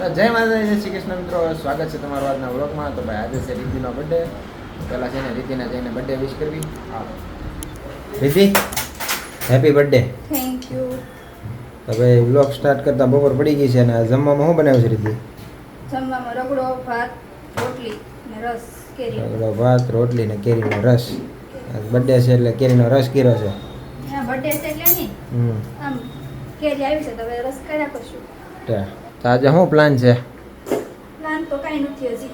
જય માતા જય શ્રી કૃષ્ણ મિત્રો. સ્વાગત છે તમારો આજના વ્લોગમાં. તો ભાઈ આજે છે રીતિનો બર્થડે પહેલાં છે ને રીતિને જઈને બર્થડે વિશ કરવી. હા. Riti happy birthday thank you હવે વ્લોગ સ્ટાર્ટ કરતા બપોર પડી ગઈ છે અને જમવામાં શું બનાવ્યું છે રીતિ જમવામાં રગડો ભાત રોટલી ને રસ કેરી. રગડો ભાત રોટલી ને કેરીનો રસ. બર્થડે છે એટલે કેરીનો રસ કર્યો છે. બર્થડે છે એટલે નહીં. હમ. આમ કેરી આવી છે તો હવે રસ કર્યા કરશું. તો આજે શું પ્લાન છે? પ્લાન તો કાંઈ નથી હજી.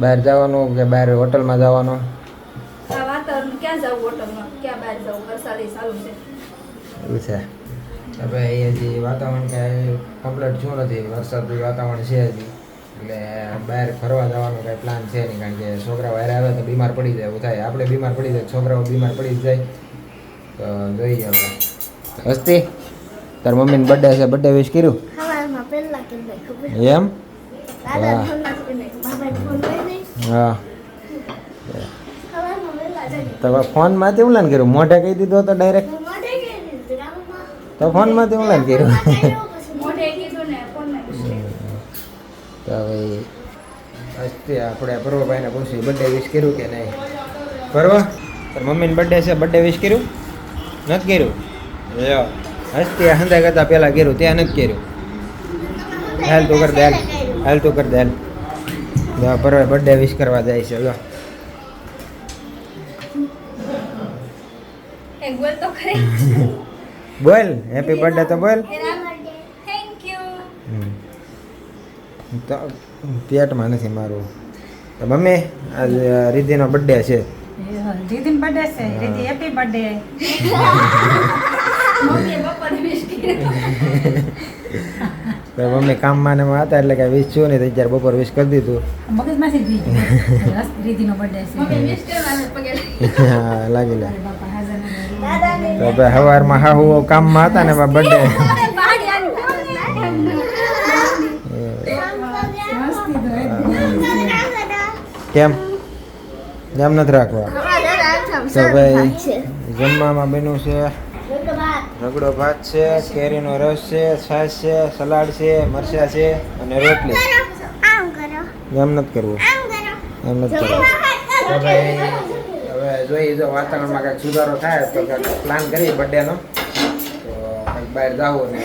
બહાર જવાનું કે બહાર હોટલમાં જવાનું? આ વાતાવરણ ક્યાં જવું હોટલમાં? ક્યાં બહાર જવું? વરસાદ સારું છે. એવું છે. હવે એ હજી વાતાવરણ કાંઈ કમ્પ્લીટ શું નથી. વરસાદ વાતાવરણ છે હજી. એટલે બહાર ફરવા જવાનો કાંઈ પ્લાન છે નહીં કારણ કે છોકરા બહાર આવે તો બીમાર પડી જાય એવું થાય. આપણે બીમાર પડી જાય છોકરાઓ બીમાર પડી જાય. તો જોઈએ હવે. હસ્તી તાર મમ્મીને બર્થડે છે બર્થડે વિશ કર્યું? એમ હા સવારમાં પહેલા જઈને તો ફોનમાંથી હું લાન કર્યું મોઢે કહી દીધો તો ડાયરેક્ટ હું મોઢે કહી દીધું રામમાં તો ફોનમાંથી હું લાન કર્યું મોઢે કીધું ને ફોનમાં પૂછ્યું. તો હવે આજથી આપણે પર્વભાઈને પૂછ્યું બર્થડે વિશ કર્યું કે નહીં પર્વ તાર મમ્મીને બર્થડે છે બર્થડે વિશ કર્યું નથી કર્યું હસતી હંધા કરતા પહેલાં કર્યું ત્યાં નથી કર્યું હાલ તો કર દે હાલ. હાલ તું કર દે હાલ. જો પર્વે બર્થડે વિશ કરવા જાય છે લો બોલ તો ખરી. બોલ હેપી બર્થડે તો બોલ. થેન્ક યુ હમ. તો પેટમાં નથી મારું. તો મમ્મી આજે રિદ્ધિનો બર્થડે છે. દીદી બર્થડે છે. દીદી હેપી બર્થડે મમ્મી પપ્પાને વિશ કર્યું. તો મમ્મી કામમાં ને એમાં હતા એટલે કાંઈ વીસ છું નહીં ત્યારે બપોર વિશ કરી દીધું. લાગી. લે. અરે બાપા હાજર તો ભાઈ સવારમાં હા હું કામમાં હતા ને એમાં બર્થડે. કેમ? એમ નથી રાખવા? તો ભાઈ જમવામાં બન્યું છે. રગડો ભાત છે કેરીનો રસ છે છાશ છે સલાડ છે મરચા છે અને રોટલી. એમ નથી કરવું. એમ નથી કરવું. હવે જોઈએ જો વાતાવરણમાં કાંઈક સુધારો થાય તો કાંઈક પ્લાન કરીએ બર્થડેનો તો કંઈક બહાર જાવું ને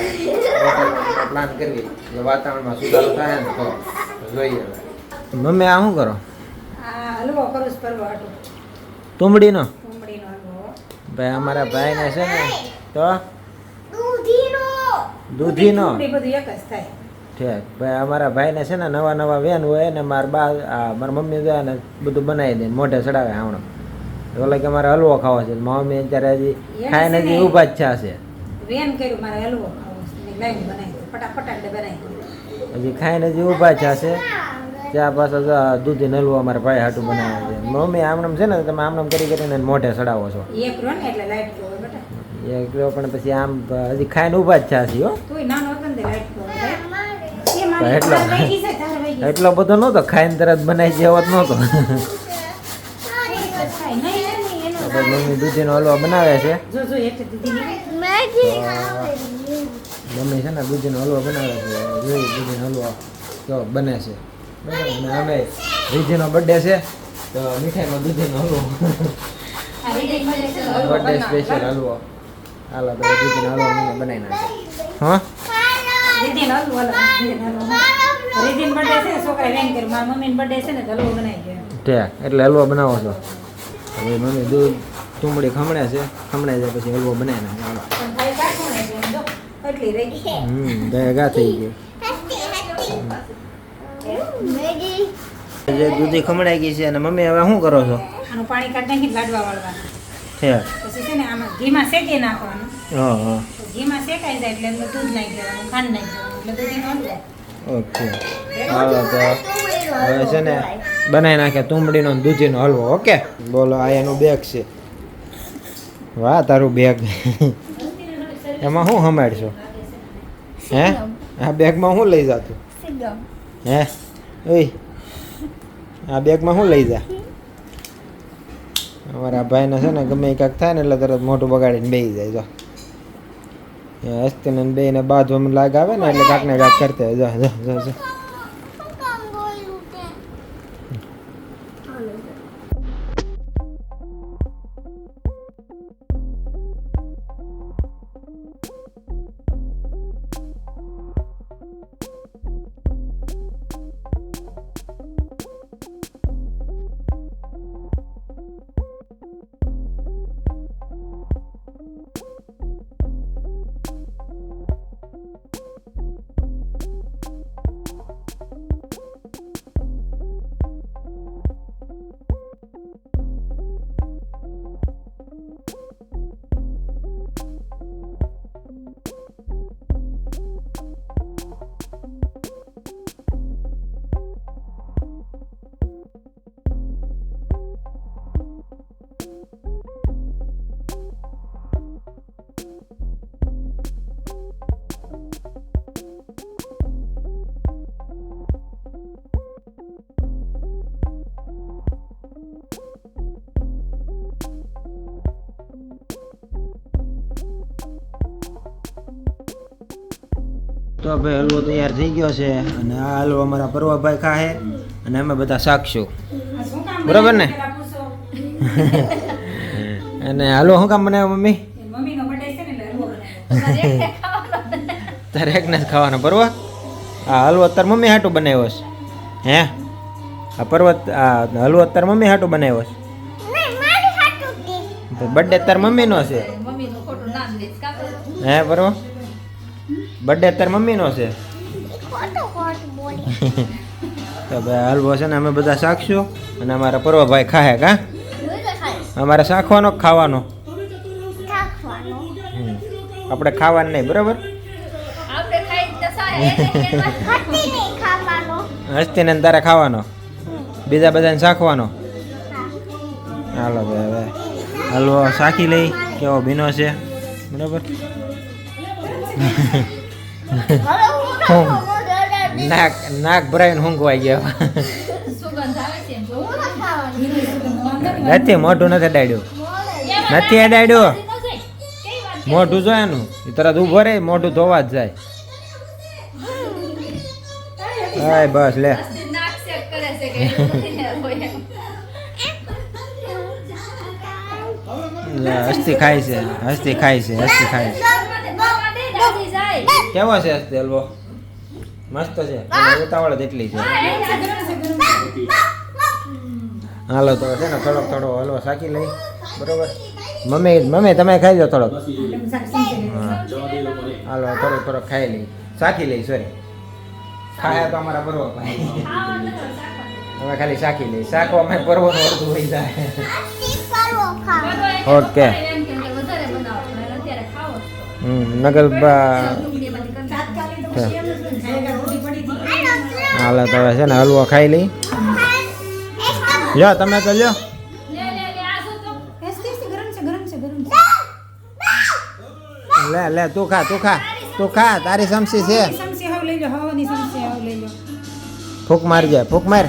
પ્લાન કરવી જો વાતાવરણમાં સુધારો થાય ને તો જોઈએ મમ્મી આ શું કરો. તુંબડીનો? ભાઈ અમારા ભાઈને છે ને તો દૂધીનો. બધું એક જ થાય. ઠીક ભાઈ અમારા ભાઈને છે ને નવા નવા વેન હોય ને મારા બા મારા મમ્મી જાય ને બધું બનાવી દે મોઢે ચડાવે આવણો ઓલા કે અમારે હલવો ખાવો છે મારા મમ્મી અત્યારે હજી ખાઈને હજી ઊભા જ છે. વેન કર્યું મારે હલવો ખાવો છે મેં લાવીને બનાવી ફટાફટ એટલે બનાવી હજી ખાઈને હજી ઊભા જ છે. ત્યાં પાછા દૂધી હલવો અમારા ભાઈ હાટું બનાવે છે. મમ્મી આમનામ છે ને તમે આમનામ કરી કરીને મોઢે ચડાવો છો. એક એટલે લાઈટ બેટા. એ કહ્યો પણ પછી આમ હજી ખાઈને ઊભા જ છે હો. તોય નાનો હતો ને તે લાઈટ ગયો એ તો એટલો. એટલો બધો નહોતો ખાઈને તરત બનાવી જેવો જ નહોતો. થાય. મમ્મી દૂધીનો હલવા બનાવે છે. મમ્મી છે ને દૂધીનો હલવો બનાવે છે. જોઈ દૂધીનો હલવો તો બને છે. બરાબર અને અમે રીજીનો બર્થડે છે તો મીઠાઈમાં દૂધીનો હલવો. બર્થડે સ્પેશિયલ હલવો. હાલો તો દૂધીનો હલવો મમ્મી બનાવી નાખે હા રીધિનો હલવો, હલવો, રીધિનો હલવો. છે ને વેન કર્યું. મારા મમ્મીનો birthday છે ને હલવો બનાવી ગયો. ઠીક એટલે હલવો બનાવો છો હવે મમ્મી દૂધ તુંબડી ખમણે છે ખમણે જાય પછી હલવો બનાવી નાખે ગઈ. હમ ભેગા થઈ ગયું જે દૂધી ખમણાઈ ગઈ છે અને મમ્મી હવે શું કરો છો આનું પાણી કાઢી લાડવા વાળવાના. પછી છે ને આમાં ઘીમાં શેકી નાખવાનું. હા હા. તો ઘીમાં શેકાઈ જાય એટલે અંદર દૂધ નાખી દેવાનું ખાંડ નાખી દેવાનું એટલે દૂધીનો હલવો. ઓકે. હાલો તો હવે છે ને બનાવી નાખે તુંબડીનો દૂધીનો હલવો ઓકે? બોલો આ એનું બેગ છે. વાહ તારું બેગ એમાં શું હમાડશો? હે? આ બેગમાં શું લઈ જાતું? હે? ઓય આ બેગમાં શું લઈ જા? અમારા ભાઈને છે ને ગમે એ થાય ને એટલે તરત મોટું બગાડીને બેસી જાય, જો હસ્તીને બે ને બાંધવામાં લાગ આવે ને એટલે કાંક ને કાંક કરતા. જો જો, જા તો ભાઈ હલવો તૈયાર થઈ ગયો છે અને આ હલવો અમારા પરવાભાઈ ખાહે અને અમે બધા શાકશું આ બરાબર ને? અને હલવો શું કામ બનાવ્યો મમ્મી. તારે એકને જ ખાવાનો પરવા આ હલવો તાર મમ્મી હાટું બનાવ્યો છે. હે? આ પર્વત આ હલવો તાર મમ્મી હાટું બનાવ્યો છે. બર્થડે અત્યારે મમ્મીનો છે. હે પરવા બર્થડે અત્યારે મમ્મીનો છે. તો ભાઈ હલવો છે ને અમે બધા શાકશું અને અમારા પર્વભાઈ ખાહે કા? અમારે શાખવાનો ખાવાનો? આપણે ખાવાનું નહીં બરાબર? હસ્તી હસ્તીને તારે ખાવાનો? બીજા બધાને શાખવાનો હાલો ભાઈ હવે હલવો શાખી લઈ કેવો ભીનો છે બરાબર? ના નાક નાક ભરાઈને ઊંઘવાઈ ગયો. નથી મોઢું નથી અડાડ્યું. નથી અડાડ્યું? મોઢું જો એનું. એ તરત ઊભો રહે મોઢું ધોવા જ જાય. હાય બસ. લે, હસ્તી ખાય છે હસ્તી ખાય છે હસ્તી ખાય છે મને બાવા દે દાદી જાય. કેવો છે હલવો મસ્ત છે. એમાં ઉતાવળ જ એટલી છે. હાલો તો છે ને થોડોક થોડો હલવો સાકી લઈ. બરોબર? મમ્મી મમ્મી તમે ખાઈ જાઓ થોડોક. હાલો થોડોક થોડોક ખાઈ લઈ. શાકી લઈ સોરી ખાયા તો અમારા બરોબર ભાઈ. હવે ખાલી શાકી લઈ. સાકો અમે પરવાનું અડધું હોય જાય. ઓકે. નગર. હાલો તો છે ને હલવો ખાઈ લઈ. લ્યો તમે તો લ્યો. લે લે તો ખા તું ખા તું ખા તારી સમસી છે. ફૂક મારજે ફૂક માર.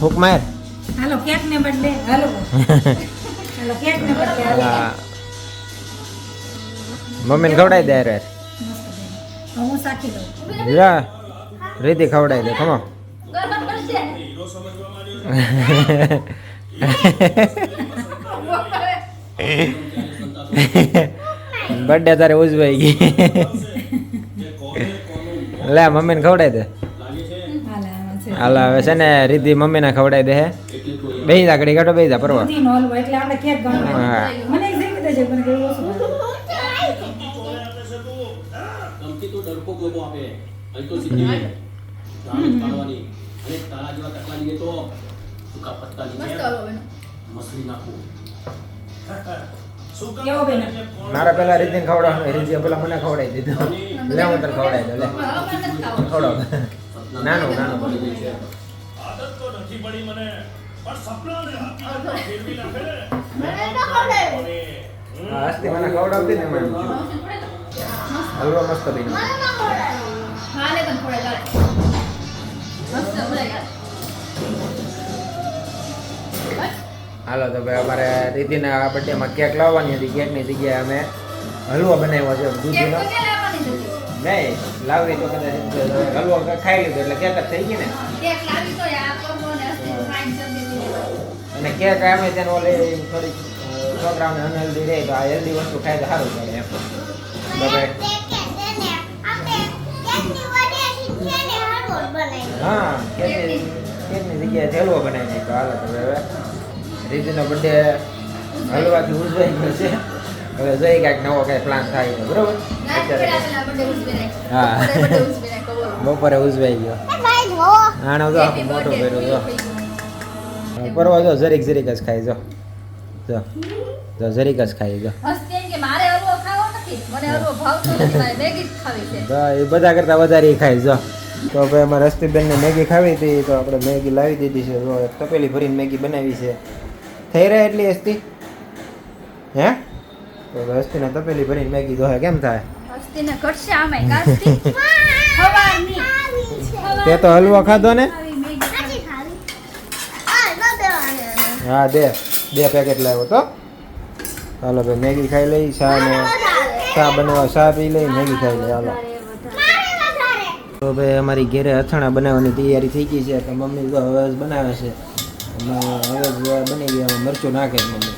ફૂક માર. હાલો કેક ને બર્થડે હાલો હાલો કેક ને બર્થડે હાલો હા. મમ્મીને ખવડાવી દે રે. હું સાખી લઉં રીતિ ખવડાવી દે ખમો બર્થડે તારે ઉજવાઈ ગઈ. લે મમ્મીને ખવડાવી દે. હાલે હવે છે ને રીતિ મમ્મીને ખવડાવી દે હે. બેહી જા ઘડી કાઢો બે જા પરવા. અહીં તો સીધી રાણી પાડવાની અને તારા જેવા ટકલા લઈએ તો સૂકા પત્તા મસ્ત લીધે હલવો બન્યો. મસલી નાખવું કેવો બેન મારા પેલા રીતિને ખવડાવવાનું રીતિ પેલા મને ખવડાવી દીધું લે હું તને ખવડાવી દઉં લે હવે મને નથી ખાવું. ખવડાવ નાનું નાનું મને તો ખવડાવ્યું હા હસ્તી મને ખવડાવતી ને એમાં એમ થયું. હલવો મસ્ત બન્યો મને ન ખવડાવ્યું હા લે તને ખવડાવી મસ્ત ભરાઈ હાલો તો ભાઈ અમારે રીતિના બર્થડેમાં કેક લાવવાની હતી કેકની જગ્યાએ અમે હલવો બનાવ્યો છે દૂધીનો? નહીં લાવવી તો કદાચ હલવો ખાઈ લીધો એટલે કેક જ થઈ ગઈ ને. કેક લાવી તો. અને કેક આવે તેને ઓલે થોડીક છોકરાઓને અનહેલ્ધી રહે તો આ હેલ્ધી વસ્તુ ખાય તો સારું પડે એમ. બરાબર હા કેકની કેકની જગ્યાએ હલવો બનાવી દઈએ તો હાલો તો હવે રીતિનો બર્થડે હલવાથી ઉજવાઈ ગયો છે. હવે જોઈ કાંઈક નવો કાંઈ પ્લાન થાય તો બરોબર? નાખ્યો. હા. બપોરે નાખ્યો, ઉજવાઈ ગયો. આણો જો. Happy મોટો કર્યો જો. પરવા જો જરીક જરીક જ ખાઈ જો. જો. જો જરીક જ ખાઈ જો. હસતી એમ કે મારે હલવો ખાવો નથી. મને હલવો ભાવતો નથી મેગી જ ખાવી છે. તો એ બધા કરતા વધારે ખાઈ જો. તો ભાઈ અમારે રસ્તીબેનને મેગી ખાવી હતી તો આપણે મેગી લાવી દીધી છે. એક તપેલી ભરીને મેગી બનાવી છે. થઈ રહે એટલી હસ્તી? હે? તો હવે હસ્તીને તપેલી ભરીને મેગી દોહે કેમ થાય? તે તો હલવો ખાધો ને? આવી મેગી ખાવી. હા દે. બે પેકેટ લાવ્યો તો હાલો ભાઈ મેગી ખાઈ લઈ ચા ને ચા બનાવવા ચા પી લઈ મેગી ખાઈ લઈ. હાલો. તો ભાઈ અમારી ઘેરે અથાણા બનાવવાની તૈયારી થઈ ગઈ છે, તો મમ્મી તો હવે બનાવે છે. હવે બની ગયા મરચું નાખે મમ્મી.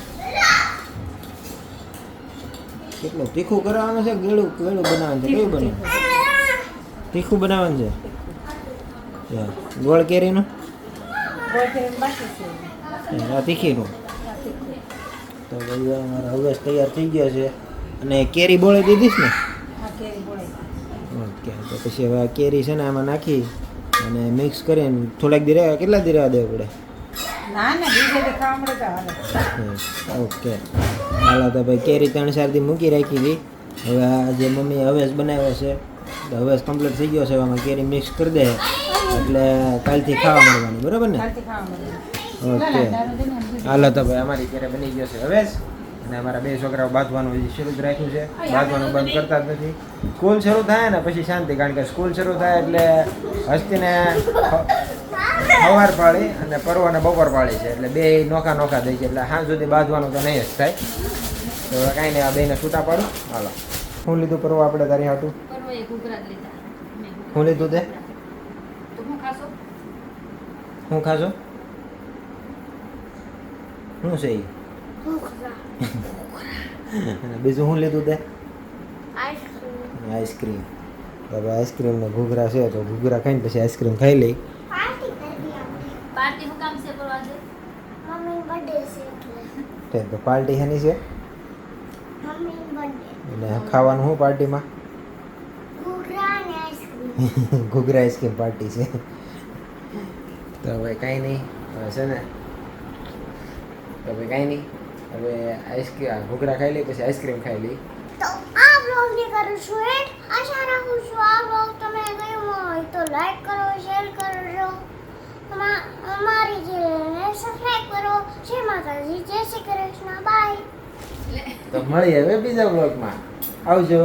કેટલું તીખું કરવાનું છે, ગળું ગળું બનાવવાનું છે કયું બને? તીખું બનાવવાનું છે? ગોળ કેરીનું? તીખીનું. તો ભાઈ અમારા હવે તૈયાર થઈ ગયો છે. અને કેરી બોળી દીધીશ ને? ઓકે તો પછી હવે કેરી છે ને આમાં નાખી અને મિક્સ કરીને થોડાક દી રહ્યા કેટલા દી રહેવા દેવું પડે? ઓકે. હાલો તો ભાઈ કેરી ત્રણ ચારથી મૂકી રાખી હતી હવે આ જે મમ્મી હવેશ બનાવ્યો છે તો હવેસ કમ્પ્લીટ થઈ ગયો છે એમાં આમાં કેરી મિક્સ કરી દે. એટલે કાલથી ખાવા મળવાનું બરાબર ને? ઓકે. હાલો તો ભાઈ અમારી ઘરે બની ગયો છે હવેસ અને અમારા બે છોકરાઓ બાંધવાનું શરૂ જ રાખ્યું છે. બાંધવાનું બંધ કરતા જ નથી. સ્કૂલ શરૂ થાય ને પછી શાંતિ કારણ કે સ્કૂલ શરૂ થાય એટલે હસ્તીને સવાર પાળી અને પર્વને બપોર પાળી છે. એટલે બે નોખા નોખા થઈ છે એટલે સાંજ સુધી બાંધવાનું તો નહીં જ થાય. તો કાંઈ નહીં આ બેને છૂટા પાડું. હાલો. શું લીધું પર્વ આપણે તારી હાટું? પરવો લીધા. શું લીધું તે? હું શું ખાશો? શું છે એ અને બીજું શું લીધું તે? આઈસ્ક્રીમ તો હવે આઈસ્ક્રીમ ને ઘૂઘરા છે તો ઘૂઘરા ખાઈને પછી આઈસ્ક્રીમ ખાઈ લઈ. પાર્ટી હું કામ છે પરવા તો પાર્ટી શેની છે? અને ખાવાનું શું પાર્ટીમાં ઘૂઘરા આઈસ્ક્રીમ પાર્ટી છે. તો હવે કાંઈ નહીં. હવે છે ને. તો હવે કાંઈ નહીં. હવે આઈસ્ક્રીમ ઘૂઘરા ખાઈ લઈ પછી આઈસ્ક્રીમ ખાઈ લઈ તો આ બ્લોગ ને કરું છું એટ આશા રાખું છું આ બ્લોગ તમને ગમ્યો હોય તો લાઈક કરો શેર તમા- અમારી ચેનલને સબસ્ક્રાઇબ કરો જય માતાજી જય શ્રી કૃષ્ણ બાય તો મળીએ હવે બીજા બ્લોગમાં આવજો.